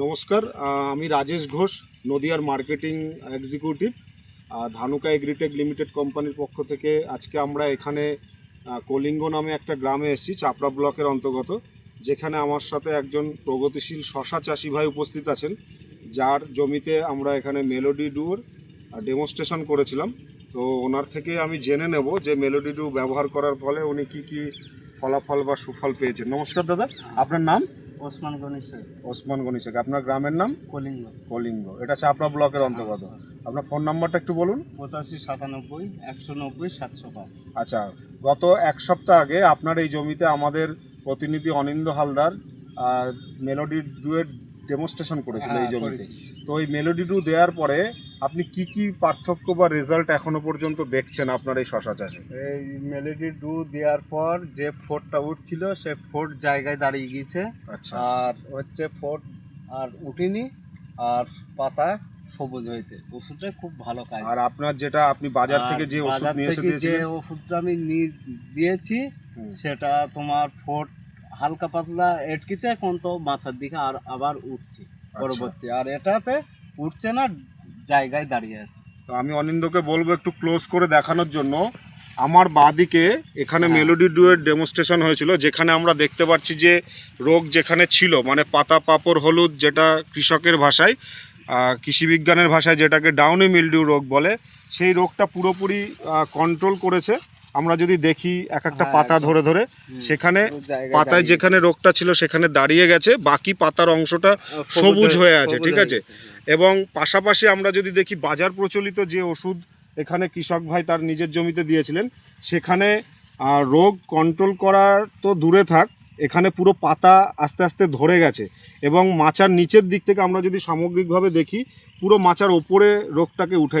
নমস্কার আমি রাজেশ ঘোষ, নদিয়ার marketing executive Dhanuka agritech limited কোম্পানির পক্ষ থেকে আজকে আমরা এখানে কলিঙ্গ নামে একটা গ্রামে এসেছি, চাপড়া ব্লকের অন্তর্গত, যেখানে আমার সাথে একজন প্রগতিশীল শশা চাষি ভাই উপস্থিত আছেন, যার জমিতে আমরা এখানে মেলোডি ডুর ডেমনস্ট্রেশন করেছিলাম। তো ওনার থেকে আমি জেনে নেব যে মেলোডি ডু ব্যবহার করার ফলে উনি কি কি ফলাফল বা সুফল পেয়েছেন। নমস্কার দাদা, আপনার নাম? ওসমান গনি স্যার ওসমান গনি শেখ। আপনার গ্রামের নাম? কলিঙ্গ। কলিঙ্গ। এটা চাপড়া ব্লকের অন্তর্গত। আপনার ফোন নাম্বারটা একটু বলুন। পঁচাশি সাতানব্বই একশো নব্বই সাতশো পাঁচ। আচ্ছা গত এক সপ্তাহ আগে আপনার এই জমিতে আমাদের প্রতিনিধি অনিন্দ হালদার মেলোডি ডুয়ের ডেমনস্ট্রেশন করেছিল এই হ্যাঁ, জমিতে। তো এই মেলোডি ডু দেওয়ার পরে আপনি কি কি পার্থক্য বা রেজাল্ট এখনও পর্যন্ত দেখছেন আপনার এই শশা চাষে? এই মেলেডি ডু দেওয়ার পর যে ফোর্টটা উঠছিল সে ফোর্ট জায়গায় দাঁড়িয়ে গিয়েছে। আচ্ছা। আর হচ্ছে ফোর্ট আর উঠিনি আর পাতা সবুজ হয়েছে। ওষুধটা খুব ভালো কাজ। আর আপনার যেটা আপনি বাজার থেকে যে ওষুধ নিয়ে এসে যে ওষুধটা আমি দিয়েছি সেটা তোমার ফোর্ট হালকা পাতলা এটকেছে এখন তো মাথার দিকে আর আবার উঠছে আচ্ছা। পরবর্তী। আর এটাতে উঠছে না জায়গায় দাঁড়িয়ে আছে। তো আমি অনিন্দকে বলব একটু ক্লোজ করে দেখানোর জন্য। আমার বাদিকে এখানে। মেলোডি ডুয়ের ডেমনস্ট্রেশন হয়েছিল যেখানে আমরা দেখতে পাচ্ছি যে রোগ যেখানে ছিল মানে পাতা পাপড় হলুদ যেটা কৃষকের ভাষায় কৃষিবিজ্ঞানের ভাষায় যেটাকে ডাউনি মিলডিউ রোগ বলে সেই রোগটা পুরোপুরি কন্ট্রোল করেছে। আমরা যদি দেখি এক একটা হ্যাঁ, পাতা ধরে ধরে সেখানে পাতায় যেখানে রোগটা ছিল সেখানে দাঁড়িয়ে গেছে বাকি পাতার অংশটা সবুজ হয়ে আছে, ঠিক আছে? এবং পাশাপাশি আমরা যদি দেখি বাজার প্রচলিত যে ওষুধ এখানে কৃষক ভাই তার নিজের জমিতে দিয়েছিলেন সেখানে রোগ কন্ট্রোল করার তো দূরে থাক এখানে পুরো পাতা আস্তে আস্তে ধরে গেছে। এবং মাচার নিচের দিক থেকে আমরা যদি সামগ্রিকভাবে দেখি পুরো মাচার ওপরে রোগটাকে উঠে গেছে।